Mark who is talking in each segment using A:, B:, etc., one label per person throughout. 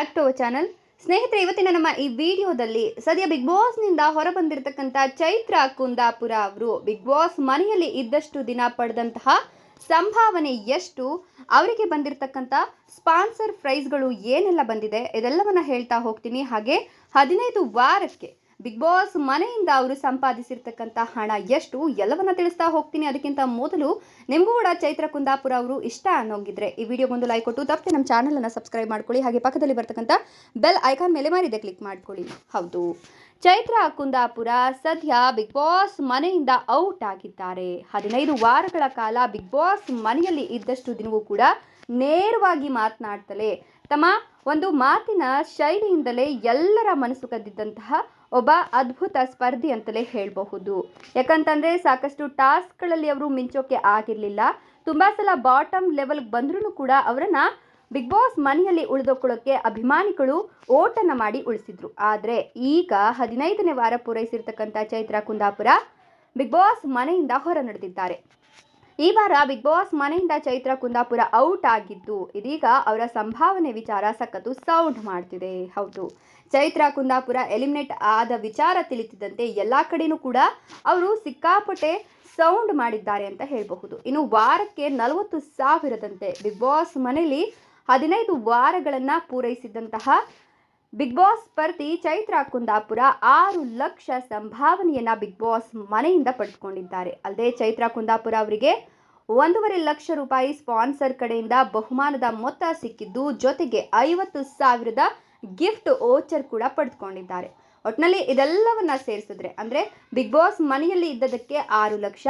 A: Back to channel ಸ್ನೇಹಿತರೆ, ಇವತ್ತಿನ ನಮ್ಮ ಈ ವಿಡಿಯೋದಲ್ಲಿ ಸದ್ಯ ಬಿಗ್ ಬಾಸ್ನಿಂದ ಹೊರಬಂದಿರತಕ್ಕಂಥ ಚೈತ್ರ ಕುಂದಾಪುರ ಅವರು ಬಿಗ್ ಬಾಸ್ ಮನೆಯಲ್ಲಿ ಇದ್ದಷ್ಟು ದಿನ ಪಡೆದಂತಹ ಸಂಭಾವನೆ ಎಷ್ಟು? ಅವರಿಗೆ ಬಂದಿರತಕ್ಕಂಥ ಸ್ಪಾನ್ಸರ್ ಪ್ರೈಸ್ಗಳು ಏನೆಲ್ಲ ಬಂದಿದೆ? ಇದೆಲ್ಲವನ್ನ ಹೇಳ್ತಾ ಹೋಗ್ತೀನಿ. ಹಾಗೆ ಹದಿನೈದು ವಾರಕ್ಕೆ ಬಿಗ್ ಬಾಸ್ ಮನೆಯಿಂದ ಅವರು ಸಂಪಾದಿಸಿರ್ತಕ್ಕಂಥ ಹಣ ಎಷ್ಟು ಎಲ್ಲವನ್ನ ತಿಳಿಸ್ತಾ ಹೋಗ್ತೀನಿ ಅದಕ್ಕಿಂತ ಮೊದಲು ನಿಮಗೂ ಕೂಡ ಚೈತ್ರ ಕುಂದಾಪುರ ಅವರು ಇಷ್ಟ ಅನ್ನೋಗಿದ್ರೆ ಈ ವಿಡಿಯೋ ಒಂದು ಲೈಕ್ ಕೊಟ್ಟು ತಪ್ಪದೆ ನಮ್ಮ ಚಾನಲನ್ನು ಸಬ್ಸ್ಕ್ರೈಬ್ ಮಾಡ್ಕೊಳ್ಳಿ. ಹಾಗೆ ಪಕ್ಕದಲ್ಲಿ ಬರ್ತಕ್ಕಂಥ ಬೆಲ್ ಐಕಾನ್ ಮೇಲೆ ಮಾರಿದೆ ಕ್ಲಿಕ್ ಮಾಡ್ಕೊಳ್ಳಿ. ಹೌದು. ಚೈತ್ರ ಕುಂದಾಪುರ ಸದ್ಯ ಬಿಗ್ ಬಾಸ್ ಮನೆಯಿಂದ ಔಟ್ ಆಗಿದ್ದಾರೆ. ಹದಿನೈದು ವಾರಗಳ ಕಾಲ ಬಿಗ್ ಬಾಸ್ ಮನೆಯಲ್ಲಿ ಇದ್ದಷ್ಟು ದಿನವೂ ಕೂಡ ನೇರವಾಗಿ ಮಾತನಾಡ್ತಲೇ ತಮ್ಮ ಒಂದು ಮಾತಿನ ಶೈಲಿಯಿಂದಲೇ ಎಲ್ಲರ ಮನಸ್ಸು ಕದ್ದಿದ್ದಂತಹ ಒಬ್ಬ ಅದ್ಭುತ ಸ್ಪರ್ಧಿ ಅಂತಲೇ ಹೇಳಬಹುದು. ಯಾಕಂತಂದ್ರೆ ಸಾಕಷ್ಟು ಟಾಸ್ಕ್ಗಳಲ್ಲಿ ಅವರು ಮಿಂಚೋಕೆ ಆಗಿರಲಿಲ್ಲ. ತುಂಬಾ ಸಲ ಬಾಟಮ್ ಲೆವೆಲ್ಗೆ ಬಂದ್ರೂ ಕೂಡ ಅವರನ್ನ ಬಿಗ್ ಬಾಸ್ ಮನೆಯಲ್ಲಿ ಉಳಿದುಕೊಳ್ಳೋಕ್ಕೆ ಅಭಿಮಾನಿಗಳು ಓಟನ್ನ ಮಾಡಿ ಉಳಿಸಿದ್ರು. ಆದರೆ ಈಗ ಹದಿನೈದನೇ ವಾರ ಪೂರೈಸಿರ್ತಕ್ಕಂಥ ಚೈತ್ರ ಕುಂದಾಪುರ ಬಿಗ್ ಬಾಸ್ ಮನೆಯಿಂದ ಹೊರ ನಡೆದಿದ್ದಾರೆ. ಈ ವಾರ ಬಿಗ್ ಬಾಸ್ ಮನೆಯಿಂದ ಚೈತ್ರ ಕುಂದಾಪುರ ಔಟ್ ಆಗಿದ್ದು, ಇದೀಗ ಅವರ ಸಂಭಾವನೆ ವಿಚಾರ ಸಖತ್ತು ಸೌಂಡ್ ಮಾಡ್ತಿದೆ. ಹೌದು, ಚೈತ್ರ ಕುಂದಾಪುರ ಎಲಿಮಿನೇಟ್ ಆದ ವಿಚಾರ ತಿಳಿತಿದ್ದಂತೆ ಎಲ್ಲ ಕಡೆನೂ ಕೂಡ ಅವರು ಸಿಕ್ಕಾಪಟ್ಟೆ ಸೌಂಡ್ ಮಾಡಿದ್ದಾರೆ ಅಂತ ಹೇಳಬಹುದು. ಇನ್ನು ವಾರಕ್ಕೆ ನಲವತ್ತು ಸಾವಿರದಂತೆ ಬಿಗ್ ಬಾಸ್ ಮನೆಯಲ್ಲಿ ಹದಿನೈದು ವಾರಗಳನ್ನು ಪೂರೈಸಿದಂತಹ ಬಿಗ್ ಬಾಸ್ ಸ್ಪರ್ಧಿ ಚೈತ್ರ ಕುಂದಾಪುರ ಆರು ಲಕ್ಷ ಸಂಭಾವನೆಯನ್ನ ಬಿಗ್ ಬಾಸ್ ಮನೆಯಿಂದ ಪಡೆದುಕೊಂಡಿದ್ದಾರೆ. ಅಲ್ಲದೆ ಚೈತ್ರ ಕುಂದಾಪುರ ಅವರಿಗೆ ಒಂದೂವರೆ ಲಕ್ಷ ರೂಪಾಯಿ ಸ್ಪಾನ್ಸರ್ ಕಡೆಯಿಂದ ಬಹುಮಾನದ ಮೊತ್ತ ಸಿಕ್ಕಿದ್ದು ಜೊತೆಗೆ ಐವತ್ತು ಸಾವಿರದ ಗಿಫ್ಟ್ ಓಚರ್ ಕೂಡ ಪಡೆದುಕೊಂಡಿದ್ದಾರೆ. ಒಟ್ಟಿನಲ್ಲಿ ಇದೆಲ್ಲವನ್ನ ಸೇರಿಸಿದ್ರೆ ಅಂದ್ರೆ ಬಿಗ್ ಬಾಸ್ ಮನೆಯಲ್ಲಿ ಇದ್ದದಕ್ಕೆ ಆರು ಲಕ್ಷ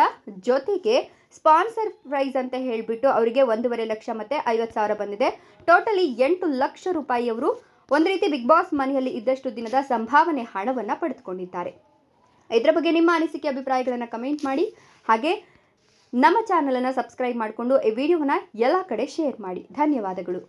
A: ಜೊತೆಗೆ ಸ್ಪಾನ್ಸರ್ ಪ್ರೈಸ್ ಅಂತ ಹೇಳಿಬಿಟ್ಟು ಅವರಿಗೆ ಒಂದೂವರೆ ಲಕ್ಷ ಮತ್ತೆ ಐವತ್ತು ಸಾವಿರ ಬಂದಿದೆ. ಟೋಟಲಿ ಎಂಟು ಲಕ್ಷ ರೂಪಾಯಿ ಅವರು ಒಂದು ರೀತಿ ಬಿಗ್ ಬಾಸ್ ಮನೆಯಲ್ಲಿ ಇದ್ದಷ್ಟು ದಿನದ ಸಂಭಾವನೆ ಹಣವನ್ನು ಪಡೆದುಕೊಂಡಿದ್ದಾರೆ. ಇದರ ಬಗ್ಗೆ ನಿಮ್ಮ ಅನಿಸಿಕೆ, ಅಭಿಪ್ರಾಯಗಳನ್ನು ಕಮೆಂಟ್ ಮಾಡಿ. ಹಾಗೆ ನಮ್ಮ ಚಾನಲನ್ನು ಸಬ್ಸ್ಕ್ರೈಬ್ ಮಾಡಿಕೊಂಡು ಈ ವಿಡಿಯೋವನ್ನು ಎಲ್ಲ ಕಡೆ ಶೇರ್ ಮಾಡಿ. ಧನ್ಯವಾದಗಳು.